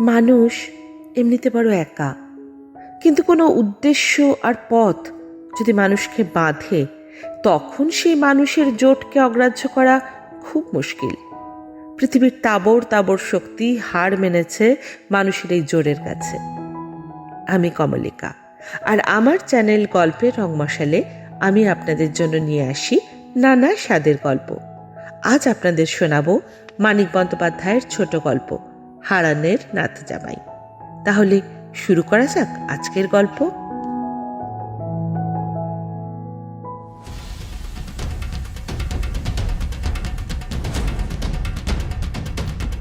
মানুষ এমনিতে বড় একা। কিন্তু কোনো উদ্দেশ্য আর পথ যদি মানুষকে বাঁধে, তখন সেই মানুষের জোটকে অগ্রাহ্য করা খুব মুশকিল। পৃথিবীর তাবর তাবর শক্তি হার মেনেছে মানুষের এই জোরের কাছে। আমি কমলিকা, আর আমার চ্যানেল গল্পের রং মশালে আমি আপনাদের জন্য নিয়ে আসি নানা স্বাদের গল্প। আজ আপনাদের শোনাবো মানিক বন্দ্যোপাধ্যায়ের ছোট গল্প, হারানের নাথ জামাই তাহলে শুরু করা যাক আজকের গল্প।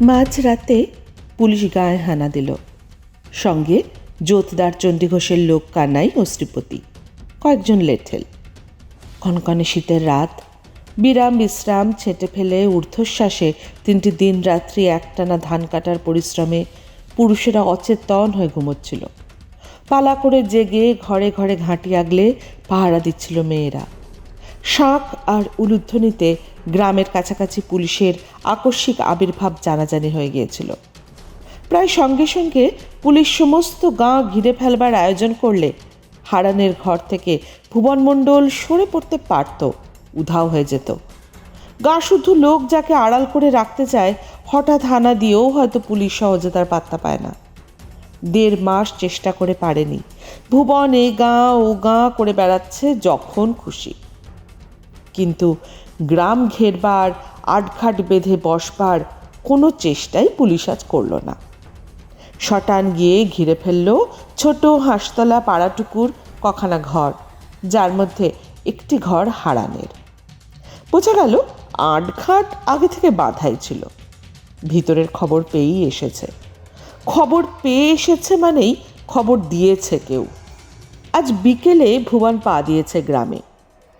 মাঝ রাতে পুলিশ গায়ে হানা দিল। সঙ্গে জোতদার চণ্ডীঘোষের লোক কানাই ও শ্রীপতি, কয়েকজন লেঠেল। কনকনে শীতের রাত বিরাম বিশ্রাম, ছেঁটে ফেলে ঊর্ধ্বশ্বাসে তিনটি দিন রাত্রি একটানা ধান কাটার পরিশ্রমে পুরুষেরা অচেতন হয়ে ঘুমোচ্ছিল। পালা করে জেগে ঘরে ঘরে ঘাঁটি আগলে পাহারা দিচ্ছিল মেয়েরা। শাঁখ আর উলুধ্বনিতে গ্রামের কাছাকাছি পুলিশের আকস্মিক আবির্ভাব জানাজানি হয়ে গিয়েছিল। প্রায় সঙ্গে সঙ্গে পুলিশ সমস্ত গাঁ ঘিরে ফেলবার আয়োজন করলে হারানের ঘর থেকে ভুবনমণ্ডল সরে পড়তে পারত উধাও হয়ে যেত। গা শুধু লোক যাকে আড়াল করে রাখতে চায়, হঠাৎ হানা দিয়েও হয়তো পুলিশ সহজে তার পাত্তা পায় না। দেড় মাস চেষ্টা করে পারেনি। ভুবন গাঁ ও গাঁ করে বেড়াচ্ছে যখন খুশি। কিন্তু গ্রাম ঘেরবার, আটঘাট বেঁধে বসবার কোনো চেষ্টাই পুলিশ আজ করল না। শটান গিয়ে ঘিরে ফেলল ছোট হাঁসতলা পাড়াটুকুর কখানা ঘর, যার মধ্যে একটি ঘর হারানের। বোঝা গেল আটঘাট আগে থেকে বাধাই ছিল। ভিতরের খবর পেয়েই এসেছে। খবর পেয়ে এসেছে মানেই খবর দিয়েছে কেউ। আজ বিকেলে ভুবন পা দিয়েছে গ্রামে।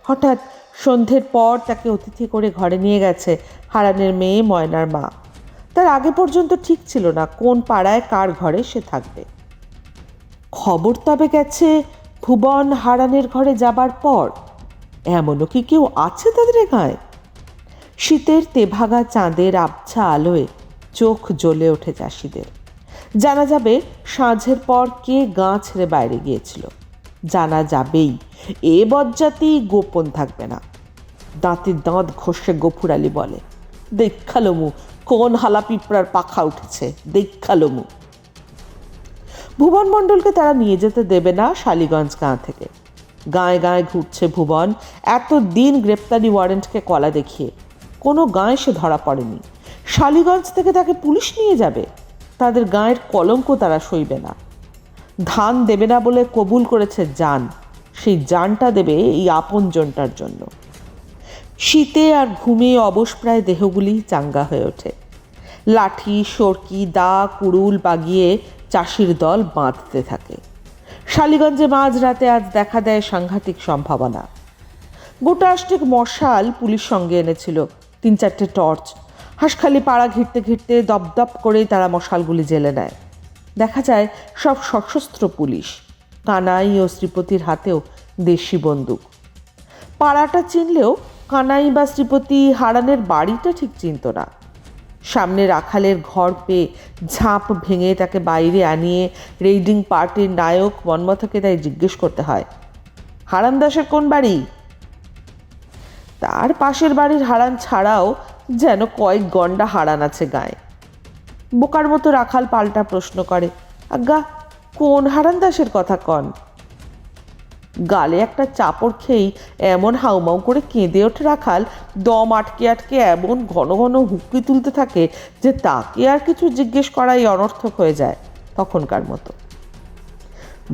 হঠাৎ সন্ধ্যের পর তাকে অতিথি করে ঘরে নিয়ে গেছে হারানের মেয়ে ময়নার মা। তার আগে পর্যন্ত ঠিক ছিল না কোন পাড়ায় কার ঘরে সে থাকবে। খবর তবে গেছে ভুবন হারানের ঘরে যাবার পর এমনও কি কেউ আছে তাদের গায়ে? শীতের তেভাগা চাঁদের আবছা আলোয় চোখ জ্বলে ওঠে চাষিদের। জানা যাবে সাঁঝের পর কে গাঁ ছেড়ে বাইরে গিয়েছিল। জানা যাবেই এ বজ্জাতি গোপন থাকবে না। দাঁতের দাঁত ঘষে গফুর আলী বলে, দেখালোমু, কোন হালা পিঁপড়ার পাখা উঠেছে? দেখালোমু। ভুবন মণ্ডলকে তারা নিয়ে যেতে দেবে না শালিগঞ্জ গাঁ থেকে। গায়ে গায়ে ঘুরছে ভুবন। এত দিন গ্রেপ্তারি ওয়ারেন্টকে কলা দেখিয়ে। কোনো গায়ে সে ধরা পড়েনি। শালিগঞ্জ থেকে তাকে পুলিশ নিয়ে যাবে। তাদের গায়ের কলঙ্ক তারা সইবে না। ধান দেবে না বলে কবুল করেছে জান সেই জানটা দেবে এই আপন জনটার জন্য। শীতে আর ঘুমে অবসপ্রায় দেহগুলি চাঙ্গা হয়ে ওঠে। লাঠি, সরকি, দা, কুড়ুল বাগিয়ে চাষির দল বাঁধতে থাকে। শালিগঞ্জে মাঝরাতে আজ দেখা দেয় সাংঘাতিক সম্ভাবনা। গোটা আষ্টেক মশাল পুলিশ সঙ্গে এনেছিল। তিন চারটে টর্চ। হাঁসখালি পাড়া ঘিরতে ঘিরতে দপদপ করে তারা মশালগুলি জেলে নেয়। দেখা যায় সব সশস্ত্র পুলিশ। কানাই ও শ্রীপতির হাতেও দেশি বন্দুক। পাড়াটা চিনলেও কানাই বা শ্রীপতি হারানের বাড়িটা ঠিক চিনত না। সামনে রাখালের ঘর পেয়ে ঝাঁপ ভেঙে তাকে বাইরে আনিয়ে রেইডিং পার্টির নায়ক মন্মথকে তাই জিজ্ঞেস করতে হয়, হারান দাসের কোন বাড়ি? তার পাশের বাড়ির হারান ছাড়াও যেন কয়েক গন্ডা হারান আছে গায়ে। বোকার মতো রাখাল পাল্টা প্রশ্ন করে, আজ্ঞা, কোন হারান দাসের কথা কন? গালে একটা চাপড় খেয়েই এমন হাউমাউ করে কেঁদে ওঠে রাখাল। দম আটকে আটকে এমন ঘন ঘন হুক্কি তুলতে থাকে যে তাকে আর কিছু জিজ্ঞেস করাই অনর্থক হয়ে যায় তখনকার মতো।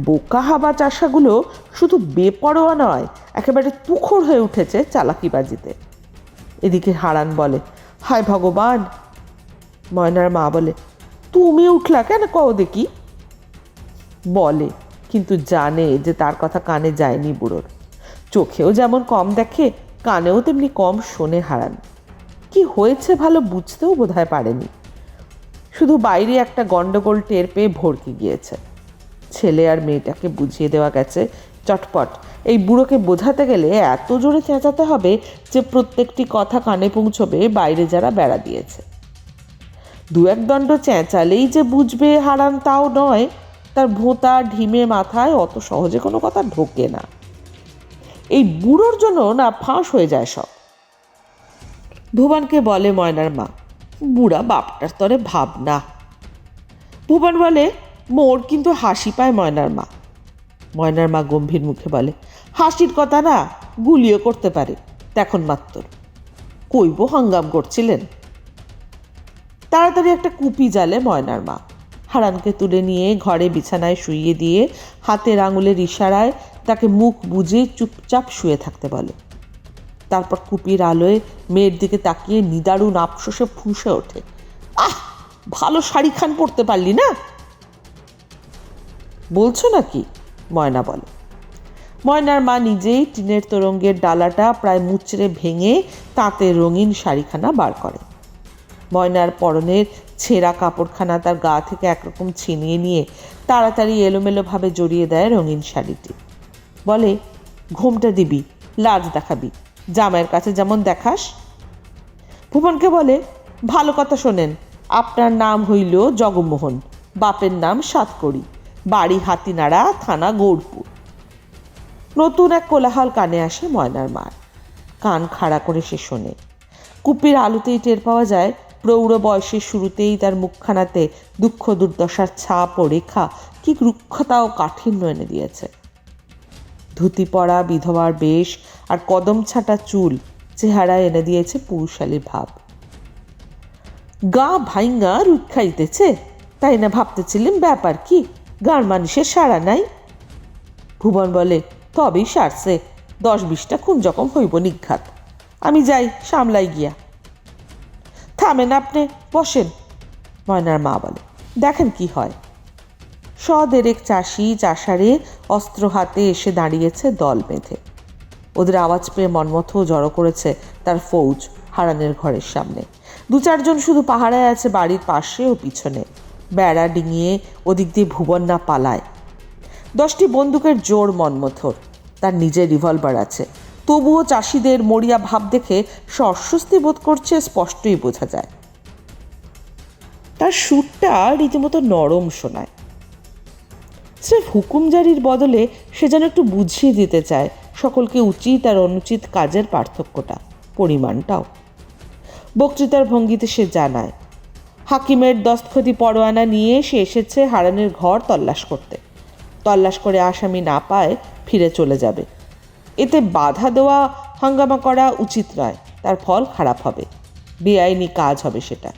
বোকা হাবা চাষাগুলো শুধু বেপরোয়া নয়, একেবারে তুখর হয়ে উঠেছে চালাকিবাজিতে। এদিকে হারান বলে, হায় ভগবান! ময়নার মা বলে, তুমি উঠলা কেন কও দেখি? বলে কিন্তু জানে যে তার কথা কানে যায়নি বুড়োর। চোখেও যেমন কম দেখে, কানেও তেমনি কম শোনে হারান। কি হয়েছে ভালো বুঝতেও বোধহয় পারেনি। শুধু বাইরে একটা গন্ডগোল টের পেয়ে ভরকে গিয়েছে। ছেলে আর মেয়েটাকে বুঝিয়ে দেওয়া গেছে, চটপট। এই বুড়োকে বোঝাতে গেলে এত জোরে চেঁচাতে হবে যে প্রত্যেকটি কথা কানে পৌঁছবে, বাইরে যারা বেড়া দিয়েছে। দু এক দণ্ড চেঁচালেই যে বুঝবে হারান তাও নয় তার ভোঁতা, ঢিমে মাথায় অত সহজে কোনো কথা ঢোকে না। এই বুড়োর জন্য না ফাঁস হয়ে যায় সব। ভুবনকে বলে ময়নার মা, বুড়া বাপটার তরে ভাবনা ভুবন বলে, মোর কিন্তু হাসি পায় ময়নার মা। ময়নার মা গম্ভীর মুখে বলে, হাসির কথা না গুলিও করতে পারে, দেখুন মাত্র। কইব হাঙ্গাম করছিলেন? তাড়াতাড়ি একটা কুপি জালে ময়নার মা। হারানকে তুলে নিয়ে ঘরে বিছানায় শুইয়ে দিয়ে হাতের আঙুলের ইশারায় তাকে মুখ বুজে চুপচাপ শুয়ে থাকতে বলে। তারপর কুপির আলোয় মেয়ের দিকে তাকিয়ে নিদারুণ আফসোসে ফুঁসে ওঠে। আহ, ভালো শাড়ি খান পরতে পারলি না? বলছো নাকি? ময়না বলে। ময়নার মা নিজেই টিনের তোরঙ্গের ডালাটা প্রায় মুচড়ে ভেঙে তাঁতে রঙিন শাড়িখানা বার করে। ময়নার পরনের ছেঁড়া কাপড়খানা তার গা থেকে একরকম ছিনিয়ে নিয়ে তাড়াতাড়ি এলোমেলোভাবে জড়িয়ে দেয় রঙিন শাড়িটি। বলে, ঘুমটা দিবি, লাজ দেখাবি। জামাইয়ের কাছে যেমন দেখাস। ভুবনকে বলে, ভালো কথা শোনেন, আপনার নাম হইল জগমোহন, বাপের নাম সাতকড়ি, বাড়ি হাতিনাড়া, থানা গৌরপুর নতুন এক কোলাহল কানে আসে ময়নার মার। কান খাড়া করে সে শোনে। কুপির আলোতেই টের পাওয়া যায় প্রৌঢ় বয়সের শুরুতেই তার মুখখানাতে দুঃখ দুর্দশার ছাপ ও রেখা কি রুক্ষতা ও কাঠিন্য এনে দিয়েছে। ধুতি পরা বিধবার বেশ আর কদম ছাটা চুল চেহারায় এনে দিয়েছে পুরুষালী ভাব। গা ভাইঙ্গা রুট খাইতেছে, তাই না ভাবতেছিলেন ব্যাপার কি? গাঁর মানুষের সাড়া নাই। ভুবন বলে, তবেই সারছে, দশ বিশটা খুন যখন হইব নিঘাত। আমি যাই, সামলাই গিয়া। থামেন আপনি, বসেন, ময়নার মা বলে। দেখেন কি হয়। সদেরেক চাষি, চাষারে অস্ত্র হাতে এসে দাঁড়িয়েছে দল বেঁধে। ওদের আওয়াজ পেয়ে মনমথ জড়ো করেছে তার ফৌজ হারানের ঘরের সামনে। দু চারজন শুধু পাহারায় আছে বাড়ির পাশে ও পিছনে। বেড়া ডিঙিয়ে ওদিক দিয়ে ভুবন না পালায়। দশটি বন্দুকের জোর মনমথর। তার নিজের রিভলভার আছে। তবুও চাষিদের মরিয়া ভাব দেখে সে অস্বস্তি বোধ করছে, স্পষ্টই বোঝা যায়। তার সুরটা রীতিমতো নরম শোনায়। স্রেফ হুকুম জারির বদলে সে যেন একটু বুঝিয়ে দিতে চায়, সকলকে উচিত আর অনুচিত কাজের পার্থক্যটা, পরিমাণটাও। বক্তৃতার ভঙ্গিতে সে জানায়, হাকিমের দস্তখতি পরোয়ানা নিয়ে সে এসেছে হারানের ঘর তল্লাশ করতে। তল্লাশ করে আসামি না পায়, ফিরে চলে যাবে। এতে বাধা দেওয়া, হাঙ্গামা করা উচিত নয়। তার ফল খারাপ হবে। বেআইনি কাজ হবে সেটা।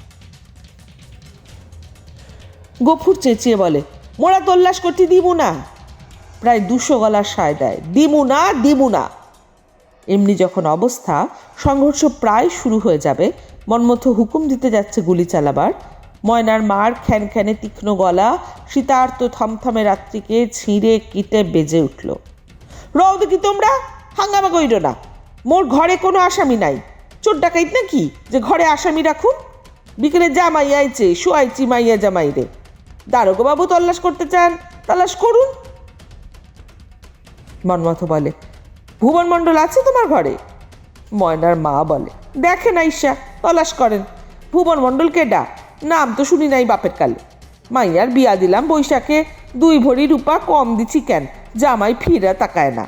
গফুর চেঁচিয়ে বলে, মোরা তল্লাশ করতে দিবু না। প্রায় দুশো গলার সায় দেয়, দিমু না দিমু না। এমনি যখন অবস্থা, সংঘর্ষ প্রায় শুরু হয়ে যাবে। মনমথ হুকুম দিতে যাচ্ছে গুলি চালাবার। ময়নার মার খ্যান খ্যানে তীক্ষ্ণ গলা, শীতার্ত থমথমে রাত্রিকে ছিঁড়ে কিটে বেজে উঠল। রও দেখি তোমরা? হাঙ্গামা কইর না। মোর ঘরে কোনো আসামি নাই। চোর ডাকাইত না কি যে ঘরে আসামি রাখুন বিকেলে জামাই আইছে, শুয়াইছি মাইয়া জামাই রে দারোগো বাবু তল্লাশ করতে চান, তল্লাশ করুন। মনমথ বলে, ভুবন মণ্ডল আছে তোমার ঘরে? ময়নার মা বলে, দেখে না ঈশা তলাশ করেন। ভুবন মণ্ডল কেডা নাম তো শুনি নাই বাপের কালে। মাইয়ার বিয়া দিলাম বৈশাখে, দুই ভরি রূপা কম দিছি কেন? জামাই ফিরা তাকায় না।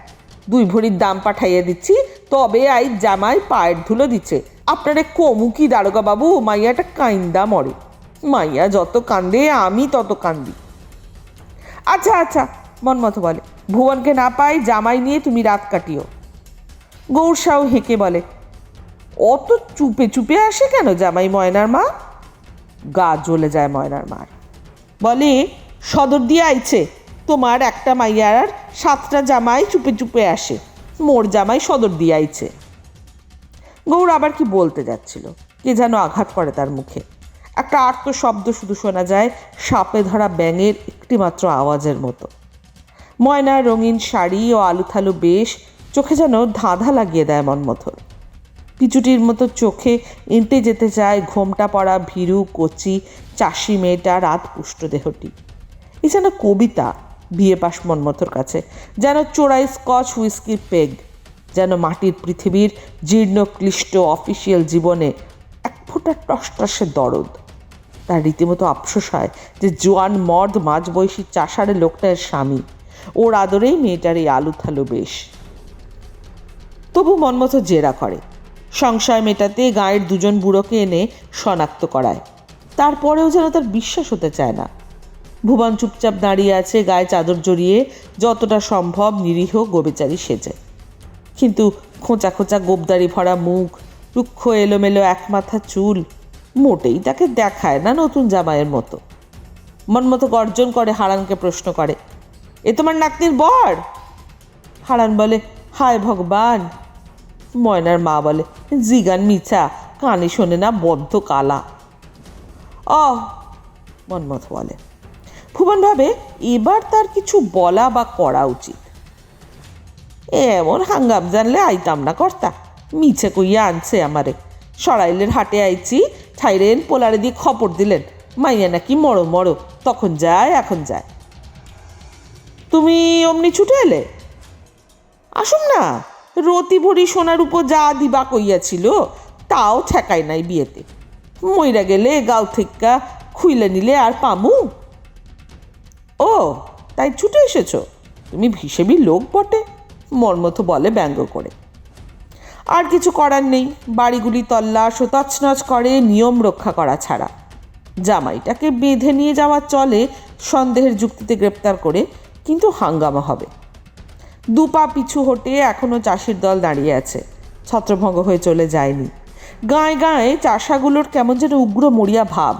দুই ভরির দাম পাঠাইয়া দিচ্ছি, তবে আই জামাই পায়ের ধুলো দিচ্ছে। আপনারে কমু কি দারোগা বাবু, মাইয়াটা কাইন্দা মরে। মাইয়া যত কান্দে, আমি তত কান্দি। আচ্ছা আচ্ছা মনমত বলে, ভুবনকে না পাই জামাই নিয়ে তুমি রাত কাটিও। গৌরসাও হেঁকে বলে, অত চুপে চুপে আসে কেন জামাই ময়নার মা? গা জ্বলে যায় ময়নার মার। বলে, সদর দিয়ে আইছে। তোমার একটা মাইয়ার আর সাতটা জামাই চুপে চুপে আসে। মোর জামাই সদর দিয়ে আইছে গৌর আবার কি বলতে যাচ্ছিল? কে যেন আঘাত করে তার মুখে। একটা আর্ত শব্দ শুধু শোনা যায় সাপে ধরা ব্যাঙের একটিমাত্র আওয়াজের মতো। ময়নার রঙিন শাড়ি ও আলুথালু বেশ চোখে যেন ধাঁধা লাগিয়ে দেয় মনমথর পিচুটির মতো চোখে এঁটে যেতে চায় ঘোমটা পড়া ভীরু, কচি, চাষি মেয়েটা রাত পুষ্ট দেহটি। এই যেন কবিতা বিয়ে পাশ মনমথর কাছে। যেন চোরাই স্কচ হুইস্কির পেগ, যেন মাটির পৃথিবীর জীর্ণ ক্লিষ্ট অফিসিয়াল জীবনে এক ফোঁটা টসটসে দরদ। তার রীতিমতো আফসোস হয় যে জোয়ান মর্দ মাঝবয়সী চাষারে লোকটার স্বামী। ওর আদরেই মেয়েটার এই আলু থালু বেশ। তবু মনমতো জেরা করে। সংশয় মেটাতে গায়ের দুজন বুড়োকে এনে শনাক্ত করায়। তারপরেও যেন তার বিশ্বাস হতে চায় না। ভুবন চুপচাপ দাঁড়িয়ে আছে, গায়ে চাদর জড়িয়ে। যতটা সম্ভব নিরীহ গোবেচারি সেজে। কিন্তু খোঁচা খোঁচা গোবদারি ভরা মুখ, রুক্ষ এলোমেলো এক মাথা চুল, মোটেই তাকে দেখায় না নতুন জামাইয়ের মতো। মনমতো গর্জন করে হারানকে প্রশ্ন করে, এ তোমার নাতনির বর? হারান বলে, হায় ভগবান। ময়নার মা বলে, জিগান মিছা, কানে শোনে না বদ্ধ কালা। অ মনমথ বলে ভুবন ভাবে, এবার তার কিছু বলা বা করা উচিত। এমন হাঙ্গাম জানলে আইতাম না কর্তা, মিছে কইয়া আনছে আমারে। সরাইলের হাটে আইছি, ঠাইরেন পোলারে দিয়ে খপর দিলেন, মাইয়া নাকি মরো মরো, তখন যায়, এখন যায়। তুমি অমনি ছুটে এলে? আসুন না, রতি ভরি সোনার উপর যা দিবা কইয়াছিল, তাও ঠেকায় নাই বিয়েতে। মইরা গেলে গাও থেক্কা খুইলে নিলে আর পামু? ও, তাই ছুটে এসেছ? তুমি হিসেবি লোক বটে মর্মথ বলে ব্যঙ্গ করে। আর কিছু করার নেই, বাড়িগুলি তল্লাশ ও তছনছ করে নিয়ম রক্ষা করা ছাড়া। জামাইটাকে বেঁধে নিয়ে যাওয়ার চলে সন্দেহের যুক্তিতে গ্রেপ্তার করে, কিন্তু হাঙ্গামা হবে। দু পা পিছু হটে এখনও চাষির দল দাঁড়িয়ে আছে, ছত্রভঙ্গ হয়ে চলে যায়নি। গায়ে গায়ে চাষাগুলোর কেমন যেন উগ্র মরিয়া ভাব,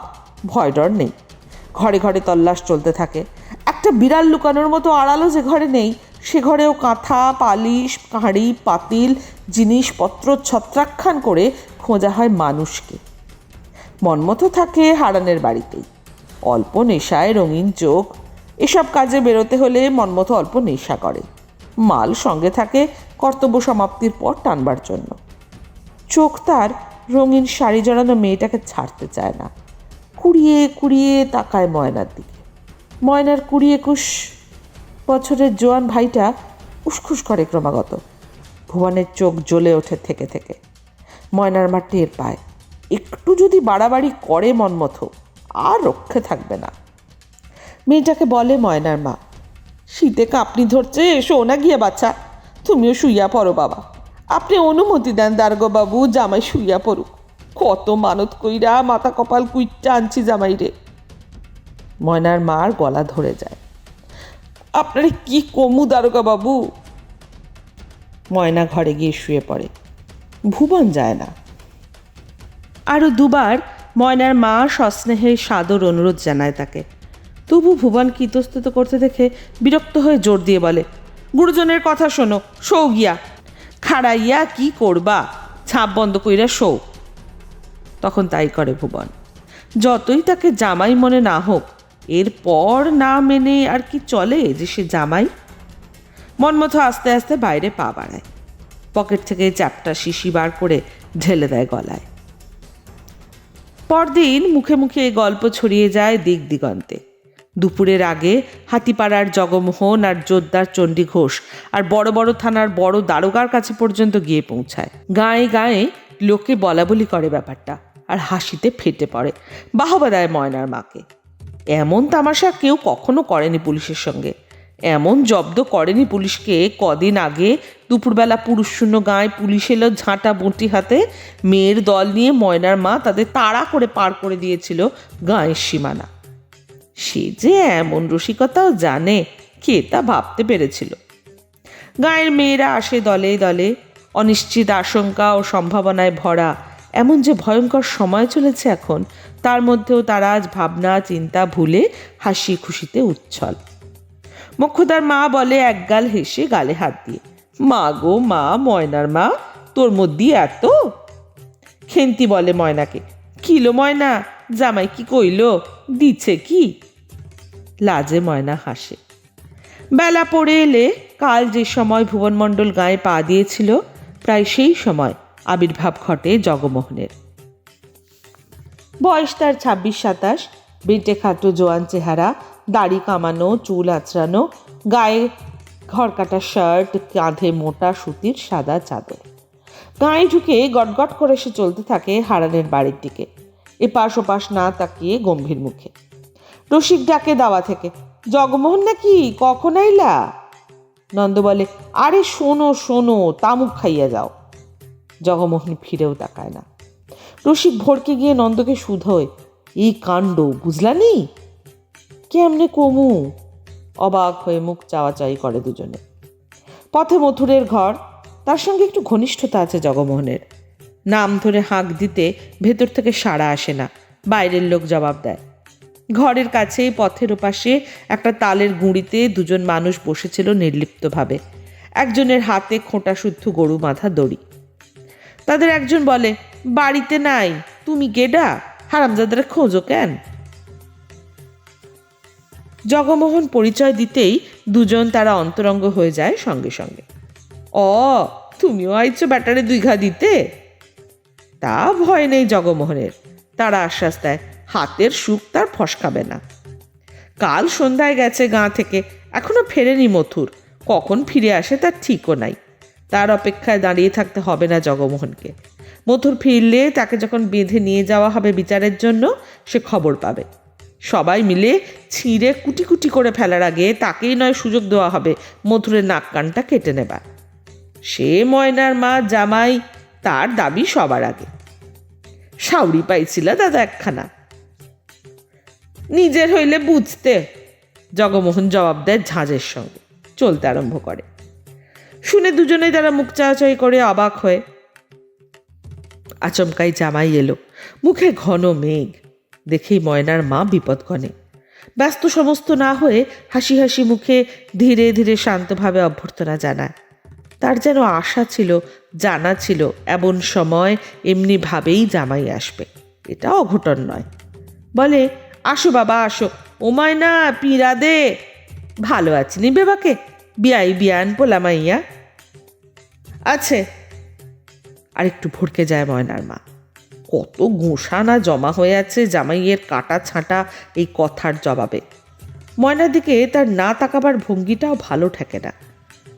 ভয় ডর নেই। ঘরে ঘরে তল্লাশ চলতে থাকে একটা বিড়াল লুকানোর মতো আড়ালো যে ঘরে নেই। সে ঘরেও কাঁথা, পালিশ কাঁড়ি পাতিল, জিনিসপত্র ছত্রাখ্যান করে খোঁজা হয় মানুষকে। মনমতো থাকে হারানের বাড়িতেই। অল্প নেশায় রঙিন চোখ। এসব কাজে বেরোতে হলে মনমতো অল্প নেশা করে। মাল সঙ্গে থাকে কর্তব্য সমাপ্তির পর টানবার জন্য। চোখ তার রঙিন শাড়ি জড়ানো মেয়েটাকে ছাড়তে চায় না। কুড়িয়ে কুড়িয়ে তাকায় ময়নার দিকে। ময়নার কুড়ি একুশ বছরের জোয়ান ভাইটা উসখুস করে ক্রমাগত। ভুবনের চোখ জ্বলে ওঠে থেকে থেকে। ময়নার মা টের পায়। একটু যদি বাড়াবাড়ি করে মনমথ, আর রক্ষে থাকবে না। মেয়েটাকে বলে ময়নার মা, শীতে কাঁপনি ধরছে, এসো না গিয়ে বাচ্চা। তুমিও শুইয়া পড়ো বাবা। আপনি অনুমতি দেন দারগবাবু, জামাই শুইয়া পড়ুক। কত মানত কইরা মাথা কপাল কুইটটা আনছি জামাই রে ময়নার মার গলা ধরে যায়। আপনারে কি কমু বাবু? ময়না ঘরে গিয়ে শুয়ে পড়ে। ভুবন যায় না। আরও দুবার ময়নার মা সস্নেহে সাদর অনুরোধ জানায় তাকে। তবু ভুবন ইতস্তত করতে দেখে বিরক্ত হয়ে জোর দিয়ে বলে, গুরুজনের কথা শোনো, শৌ গিয়া। খাড়াইয়া কি করবা? ছাপ বন্ধ কইরা শৌ। তখন তাই করে ভুবন। যতই তাকে জামাই মনে না হোক এরপর না মেনে আর কি চলে যে সে জামাই? মনমতো আস্তে আস্তে বাইরে পা বাড়ায়। পকেট থেকে চারটা শিশি বার করে ঢেলে দেয় গলায়। পরদিন মুখে মুখে এই গল্প ছড়িয়ে যায় দিক দিগন্তে দুপুরের আগে হাতিপাড়ার জগমোহন আর জোরদার চণ্ডী ঘোষ আর বড় বড় থানার বড় দারোগার কাছে পর্যন্ত গিয়ে পৌঁছায়। গায়ে গায়ে লোকে বলা বলি করে ব্যাপারটা আর হাসিতে ফেটে পড়ে। বাহবা দেয় ময়নার মাকে। এমন তামাশা কেউ কখনো করেনি পুলিশের সঙ্গে। এমন জব্দ করেনি পুলিশকে কদিন আগে দুপুরবেলা পুরুষ শূন্য গায়ে পুলিশ এলো ঝাঁটা বঁটি হাতে, মেয়ের দল নিয়ে ময়নার মা তাদের তাড়া করে পার করে দিয়েছিল গায়ের সীমানা। সে যে এমন রসিকতাও জানে, কে তা ভাবতে পেরেছিল। গায়ের মেয়েরা আসে দলে দলে, অনিশ্চিত আশঙ্কা ও সম্ভাবনায় ভরা এমন যে ভয়ঙ্কর সময় চলেছে এখন, তার মধ্যেও তারা আজ ভাবনা, চিন্তা, ভুলে, হাসি, খুশিতে উচ্ছল। মুখ্যদার মা বলে একগাল হেসে গালে হাত দিয়ে, মা গো, মা, ময়নার মা, তোর মধ্যে এত খেন্তি বলে ময়নাকে কিলো ময়না, জামাই কি কইল, দিচ্ছে কি? লাজে ময়না হাসে। বেলা পড়ে এলে কাল যে সময় ভুবনমণ্ডল গায়ে পা দিয়েছিল, প্রায় সেই সময় আবির্ভাব ঘটে জগমোহনের। বয়স তার ছাব্বিশ সাতাশ। বেটে খাটো জোয়ান চেহারা, দাড়ি কামানো, চুল আঁচড়ানো, গায়ে ঘরকাটা শার্ট কাঁধে মোটা সুতির সাদা চাদর। গায়ে ঢুকে গটগট করে সে চলতে থাকে হারানের বাড়ির দিকে। এপাশ ওপাশ না তাকিয়ে গম্ভীর মুখে। রসিক ডাকে দাওয়া থেকে, জগমোহন নাকি? কখন আইলা? নন্দ বলে, আরে শোনো শোনো, তামুক খাইয়া যাও। জগমোহন ফিরেও তাকায় না। রসিক ভরকে গিয়ে নন্দকে শুধোয়, এই কাণ্ড, বুঝলানি? কেমনে কমু? অবাক হয়ে মুখ চাওয়াচাই করে দুজনে। পথে মথুরের ঘর, তার সঙ্গে একটু ঘনিষ্ঠতা আছে জগমোহনের। নাম ধরে হাঁক দিতে ভেতর থেকে সাড়া আসে না, বাইরের লোক জবাব দেয়। ঘরের কাছেই পথের ওপাশে একটা তালের গুঁড়িতে দুজন মানুষ বসেছিল নির্লিপ্তভাবে। একজনের হাতে খোঁটা শুদ্ধ গরু মাথা দড়ি। তাদের একজন বলে, বাড়িতে নাই, তুমি গেডা? হারামজাদারে খোঁজো কেন? জগমোহন পরিচয় দিতেই দুজন তারা অন্তরঙ্গ হয়ে যায় সঙ্গে সঙ্গে। অ, তুমিও আইছো ব্যাটারে দুই ঘা দিতে? তা ভয় নেই জগমোহনের। তারা আশ্বাস দেয়, হাতের সুখ তার ফসকাবে না। কাল সন্ধ্যায় গেছে গাঁ থেকে, এখনও ফেরেনি মথুর। কখন ফিরে আসে তার ঠিকও নাই। তার অপেক্ষায় দাঁড়িয়ে থাকতে হবে না জগমোহনকে। মথুর ফিরলে তাকে যখন বেঁধে নিয়ে যাওয়া হবে বিচারের জন্য, সে খবর পাবে। সবাই মিলে ছিঁড়ে কুটি কুটি করে ফেলার আগে তাকেই নয় সুযোগ দেওয়া হবে মথুরের নাক কানটা কেটে নেবার। সে ময়নার মা জামাই, তার দাবি সবার আগে। সাউরি পাইছিল দাদা একখানা। নিজের হইলে বুঝতে, জগমোহন জবাব দেয় ঝাঁঝের সঙ্গে। চলতে আরম্ভ করে। শুনে দুজনেই তারা মুখ চাওয়াচাই করে অবাক হয়ে আচমকাই জামাই এলো। মুখে ঘন মেঘ, দেখেই ময়নার মা বিপদ বিপদগণে ব্যস্ত সমস্ত না হয়ে হাসি হাসি মুখে ধীরে ধীরে শান্তভাবে অভ্যর্থনা জানায়। তার যেন আশা ছিল, জানা ছিল, এমন সময় এমনিভাবেই জামাই আসবে। এটা অঘটন নয়। বলে, আসো বাবা, আসো। ও ময়না পিরা দে। ভালো আছি। নি বেবাকে বিয়াই বিয়ান পোলামাইয়া। আছে। আর একটু ভরকে যায় ময়নার মা। কত গোঁসা না জমা হয়ে আছে জামাইয়ের কাটা ছাঁটা এই কথার জবাবে। ময়নার দিকে তার না তাকাবার ভঙ্গিটাও ভালো ঠেকে না।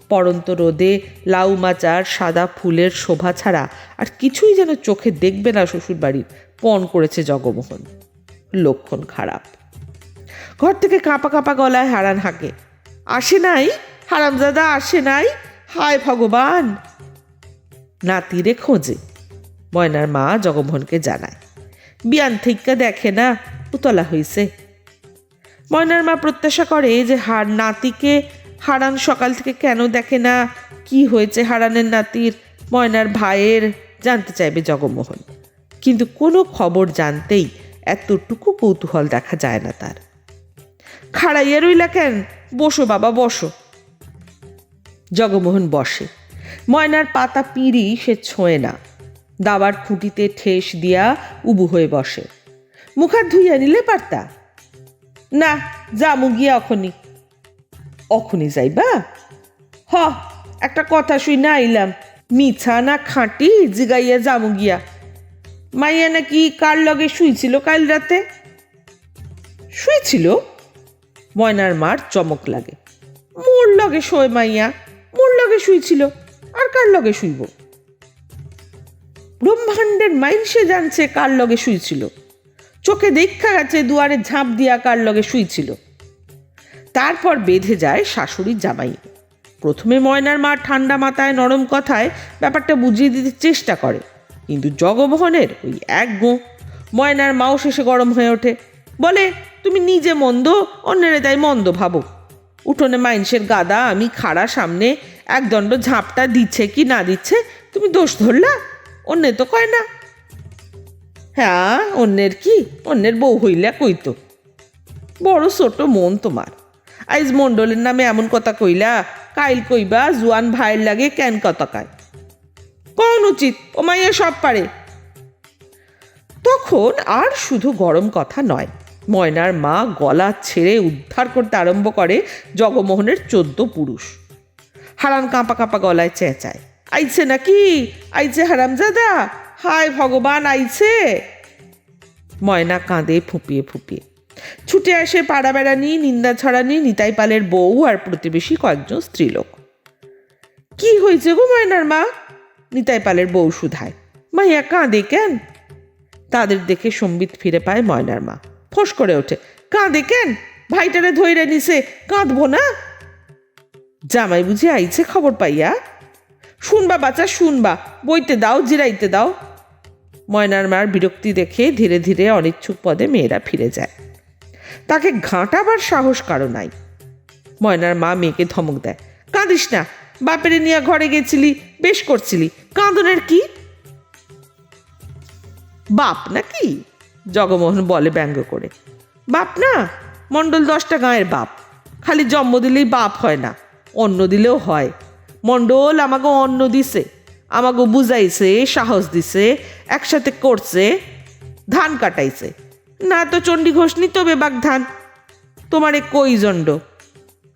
পরন্ত রোদে লাউ মাচার সাদা ফুলের শোভা ছাড়া আর কিছুই যেন চোখে দেখবে না শ্বশুরবাড়ির, পণ করেছে জগমোহন। লক্ষণ খারাপ। ঘর থেকে কাঁপা কাঁপা গলায় হারান হাঁকে আসে নাই? হারামজাদা, আসে নাই? হায় ভগবান। নাতিরে খোঁজে, ময়নার মা জগমোহনকে জানায়। বিয়ান থেকে দেখে না, উতলা হইছে। ময়নার মা প্রত্যাশা করে যে হার নাতিকে, হারান সকাল থেকে কেন দেখে না, কি হয়েছে হারানের নাতির, ময়নার ভাইয়ের, জানতে চাইবে জগমোহন। কিন্তু কোনো খবর জানতেই এতটুকু কৌতূহল দেখা যায় না তার। খাড়াইয়া রইলা কেন? বসো বাবা, বসো। জগমোহন বসে। ময়নার পাতা পিঁড়ি সে ছোঁয় না। দাবার খুঁটিতে ঠেস দিয়া উবু হয়ে বসে। মুখার ধুইয়া নিলে পারতা? না, যামু গিয়া অখনি। অখনি যাইবা? হ, একটা কথা শুই না আইলাম। মিছা না খাঁটি জিগাইয়া যামু গিয়া। মাইয়া নাকি কার লগে শুইছিল কাল রাতে? শুয়েছিল ময়নার মার চমক লাগে। মোর লগে শোয় মাইয়া। মোর লগে শুইছিল, আর কার লগে শুইব? ব্রহ্মাণ্ডের মাইল সে জানছে কার লগে শুইছিল। চোখে দেখা গেছে দুয়ারে ঝাঁপ দিয়া কার লগে শুইছিল। তারপর বেঁধে যায় শাশুড়ি জামাই। প্রথমে ময়নার মা ঠান্ডা মাথায় নরম কথায় ব্যাপারটা বুঝিয়ে দিতে চেষ্টা করে, কিন্তু জগমোহনের ওই এক গো ময়নার মাও শেষে গরম হয়ে ওঠে। বলে, তুমি নিজে মন্দ, অন্যেরে তাই মন্দ ভাবো। উঠোনে মাইনসের গাদা, আমি খাড়া সামনে একদণ্ড ঝাঁপটা দিচ্ছে কি না দিচ্ছে, তুমি দোষ ধরলা? অন্যে তো কয় না। হ্যাঁ অন্যের কি? অন্যের বউ হইলা কইতো বড় ছোট মন তোমার। আইজ মণ্ডলের নামে এমন কথা কইলা, কাইল কইবা, জুয়ান ভাইয়ের লাগে কেন কথা কায়? কন উচিত? ও মাইয়া সব পারে। তখন আর শুধু গরম কথা নয় ময়নার মা গলা ছেড়ে উদ্ধার করতে আরম্ভ করে জগমোহনের চোদ্দ পুরুষ। হারান কাঁপা কাঁপা গলায় চেঁচায়। আইছে নাকি? আইছে হারামজাদা? হায় ভগবান, আইছে! ময়না কাঁদে ফুপিয়ে ফুপিয়ে। ছুটে আসে পাড়া বেড়ানি, নিন্দা ছড়ানি, নিতাই পালের বউ আর প্রতিবেশী কয়েকজন স্ত্রীলোক। কি হয়েছে গো ময়নার মা? নিতাই পালের বউ সুধায় মাইয়া কাঁদে কেন? তাদের দেখে সম্বিত ফিরে পায় ময়নার মা। ফোঁস করে ওঠে। কাঁদে কেন? ভাইটারে ধইরে নিছে। কাঁদবো না? জামাই বুঝি আইছে খবর পাইয়া? শুনবা বাচ্চা, শুনবা। বইতে দাও, জিরাইতে দাও। ময়নার মার বিরক্তি দেখে ধীরে ধীরে অনিচ্ছুক পদে মেয়েরা ফিরে যায়। তাকে ঘাঁটাবার সাহস কারও নাই। ময়নার মা মেয়েকে ধমক দেয়। কাঁদিস না। বাপেরে নিয়ে ঘরে গেছিলি, বেশ করছিলি। কাঁদনের কি? বাপ নাকি? জগমোহন বলে ব্যঙ্গ করে। বাপ না, মণ্ডল দশটা গাঁয়ের বাপ। খালি জন্ম দিলেই বাপ হয় না, অন্ন দিলেও হয়। মণ্ডল আমাকে অন্ন দিছে, আমাকে বুঝাইছে, সাহস দিছে, একসাথে করছে, ধান কাটাইছে। না তো চণ্ডী ঘোষ নিত বেবাক ধান তোমারে কই জন্ড?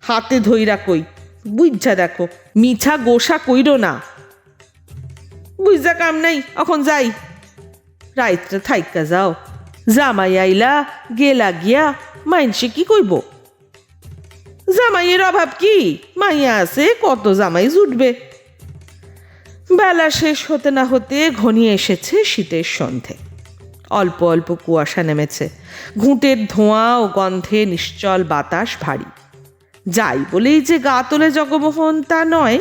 হাতে ধইরা কই বুঝছা দেখো, মিছা গোসা কইরো না। বুঝা কাম নাই, এখন যাই। রাইতটা থাইকা যাও। জামাই আইলা গেলা গিয়া মাইনসে কি কইব? জামাইয়ের অভাব কি? মাইয়া আছে, কত জামাই জুটবে? বেলা শেষ হতে না হতে ঘনিয়ে এসেছে শীতের সন্ধে। অল্প অল্প কুয়াশা নেমেছে। ঘুঁটের ধোঁয়া ও গন্ধে নিশ্চল বাতাস ভারী। যাই বলেই যে গা তোলে জগমোহন তা নয়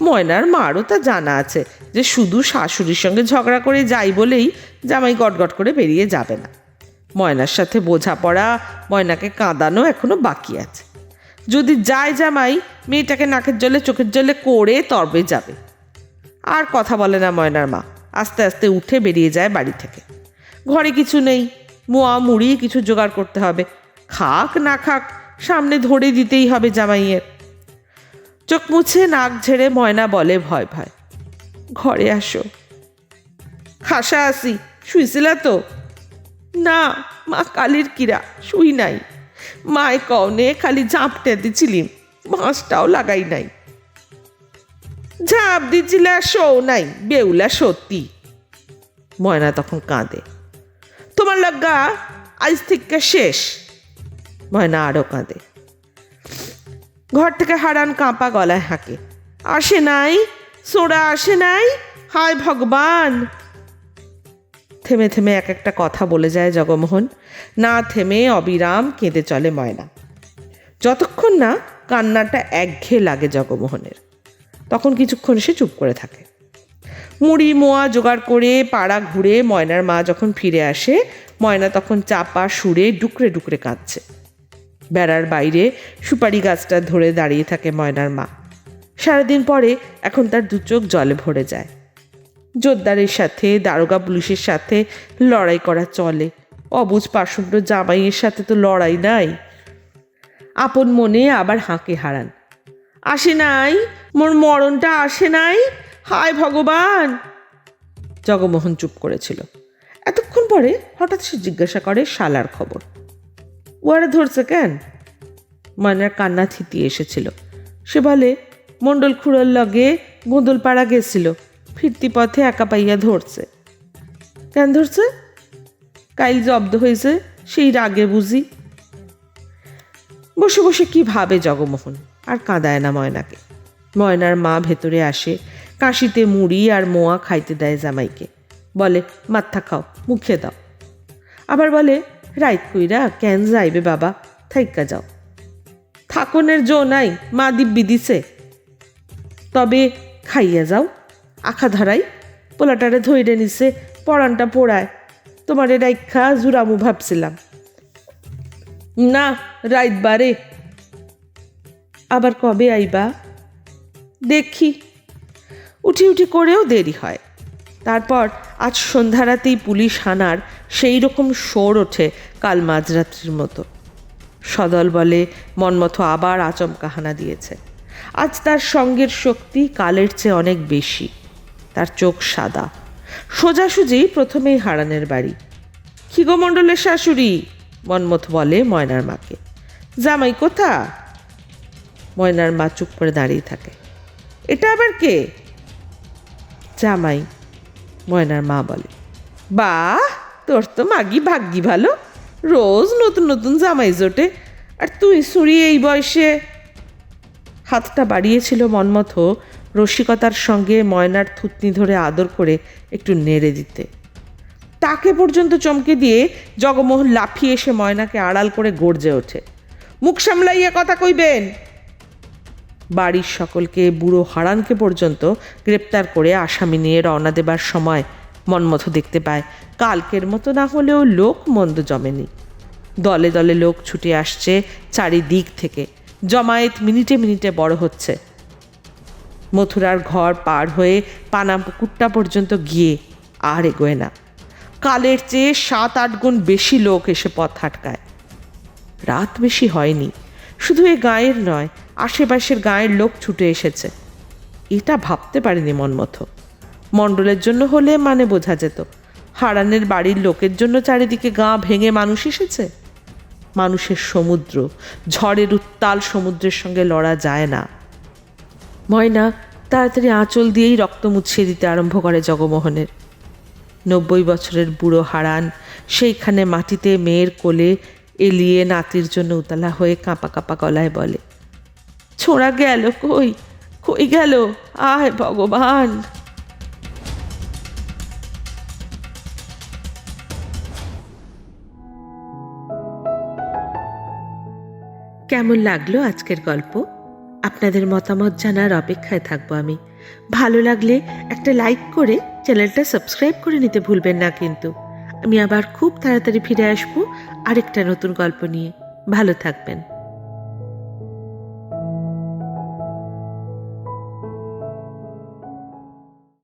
ময়নার মারও তা জানা আছে যে শুধু শাশুড়ির সঙ্গে ঝগড়া করে যাই বলেই জামাই গটগট করে বেরিয়ে যাবে না। ময়নার সাথে বোঝাপড়া, ময়নাকে কাঁদানো এখনও বাকি আছে। যদি যায় জামাই, মেয়েটাকে নাকের জলে, চোখের জলে করে তরবে যাবে। আর কথা বলে না ময়নার মা, আস্তে আস্তে উঠে বেরিয়ে যায় বাড়ি থেকে। ঘরে কিছু নেই, মোয়া, মুড়ি কিছু জোগাড় করতে হবে। খাক না খাক, সামনে ধরে দিতেই হবে জামাইয়ের। চোখ মুছে নাক ঝেড়ে ময়না বলে ভয় ভয় ঘরে আসো। খাসা আসি, শুইছিলা তো? না, মা কালির কিরা, শুই নাই। মায় কনে খালি ঝাঁপটে দিছিলিম মাছটাও লাগাই নাই। ঝাঁপ দিছিলে শো নাই, বেউলা সত্যি। ময়না তখন কাঁদে। তোমার লাগা আজ থেকে শেষ। ময়না আরও কাঁদে। ঘর থেকে হারান কাঁপা গলায় হাঁকে। আসে নাই? সোড়া আসে নাই? হায় ভগবান! থেমে থেমে এক একটা কথা বলে যায় জগমোহন। না থেমে অবিরাম কেঁদে চলে ময়না। যতক্ষণ না কান্নাটা একঘেয়ে লাগে জগমোহনের, তখন কিছুক্ষণ সে চুপ করে থাকে। মুড়ি, মোয়া জোগাড় করে পাড়া ঘুরে ময়নার মা যখন ফিরে আসে, ময়না তখন চাপা সুরে ডুকরে ডুকরে কাঁদছে। বেড়ার বাইরে সুপারি গাছটা ধরে দাঁড়িয়ে থাকে ময়নার মা। সারাদিন পরে এখন তার দু চোখ জলে ভরে যায়। জোরদারের সাথে, দারোগা পুলিশের সাথে লড়াই করা চলে। অবুজ পাষণ্ড জামাইয়ের সাথে তো লড়াই নাই। আপন মনে আবার হাঁকে হারান। আসে নাই? মোর মরণটা আসে নাই? হায় ভগবান! জগমোহন চুপ করেছিল। এতক্ষণ পরে হঠাৎ সে জিজ্ঞাসা করে শালার খবর। ওয়ারে ধরছে কেন? ময়নার কান্না থিতিয়ে এসেছিল। সে বলে, মণ্ডল খুঁড়োর লগে গোঁদলপাড়া গেছিল, ফিরতি পথে একা পাইয়া ধরছে। কেন ধরছে? কাইল জব্দ হয়েছে সেই রাগে বুঝি। বসে বসে কি ভাবে জগমোহন, আর কাঁদায় না ময়নাকে। ময়নার মা ভেতরে আসে, কাশিতে মুড়ি আর মোয়া খাইতে দেয় জামাইকে। বলে, মাথা খাও, মুখে দাও। আবার বলে রাইত কইরা কেন যাইবে বাবা? থাইকা যাও। থাকনের জো নাই, মা দিব্যি দিছে। তবে খাইয়া যাও, আখা ধারাই। পোলাটারে ধইরে নিছে পড়ানটা পোড়ায়। তোমারে রাইখা জুরামু ভাবছিলাম। না, রাইত বারে। আবার কবে আইবা? দেখি। উঠি উঠি করেও দেরি হয়। তারপর আজ সন্ধ্যারাতেই পুলিশ হানার সেই রকম শোর ওঠে কাল মাঝরাত্রির মতো। সদল বলে মনমথ আবার আচমকা হানা দিয়েছে। আজ তার সঙ্গের শক্তি কালের চেয়ে অনেক বেশি। তার চোখ সাদা। সোজাসুজি প্রথমেই হারানের বাড়ি। খিগোমণ্ডলের শাশুড়ি? মনমথ বলে ময়নার মাকে। জামাই কোথা ময়নার মা চুপ করে দাঁড়িয়ে থাকে। এটা আবার কে? জামাই। ময়নার মা বলে, বাহ, তোর তো মাগি ভাগ্যি ভালো। রোজ নতুন নতুন জামাই জোটে। আর তুই সুরি এই বয়সে? হাতটা বাড়িয়েছিল মনমথ রসিকতার সঙ্গে ময়নার থুতনি ধরে আদর করে একটু নেড়ে দিতে। তাকে পর্যন্ত চমকে দিয়ে জগমোহন লাফিয়ে এসে ময়নাকে আড়াল করে গর্জে ওঠে। মুখ সামলাইয়া কথা কইবেন? বাড়ির সকলকে, বুড়ো হারানকে পর্যন্ত গ্রেপ্তার করে আসামি নিয়ে রওনা দেবার সময় মনমথ দেখতে পায়, কালকের মতো না হলেও লোক মন্দ জমেনি। দলে দলে লোক ছুটে আসছে চারিদিক থেকে। জমায়েত মিনিটে মিনিটে বড় হচ্ছে। মথুরার ঘর পার হয়ে পানা পুকুরটা পর্যন্ত গিয়ে আর এগোয় না। কালের চেয়ে সাত আট গুণ বেশি লোক এসে পথ হাটকায় রাত বেশি হয়নি। শুধু এ গায়ের নয় আশেপাশের গায়ের লোক ছুটে এসেছে। এটা ভাবতে পারেনি মনমথ। মণ্ডলের জন্য হলে মানে বোঝা যেত। হারানের বাড়ির লোকের জন্য চারিদিকে গা ভেঙে মানুষ এসেছে। মানুষের সমুদ্র, ঝড়ের উত্তাল সমুদ্রের সঙ্গে লড়া যায় না। ময়না, তাড়াতাড়ি আঁচল দিয়েই রক্ত মুছিয়ে দিতে আরম্ভ করে জগমোহনের। নব্বই বছরের বুড়ো হারান সেইখানে মাটিতে মেয়ের কোলে এলিয়ে নাতির জন্য উতলা হয়ে কাঁপা কাঁপা গলায় বলে ছোড়া গেল কই? কই গেল? আয় ভগবান। কেমন লাগল আজকের গল্প? আপনাদের মতামত জানার অপেক্ষায় থাকব আমি। ভালো লাগলে একটা লাইক করে চ্যানেলটা সাবস্ক্রাইব করে নিতে ভুলবেন না কিন্তু। আমি আবার খুব তাড়াতাড়ি ফিরে আসব আরেকটা নতুন গল্প নিয়ে। ভালো থাকবেন।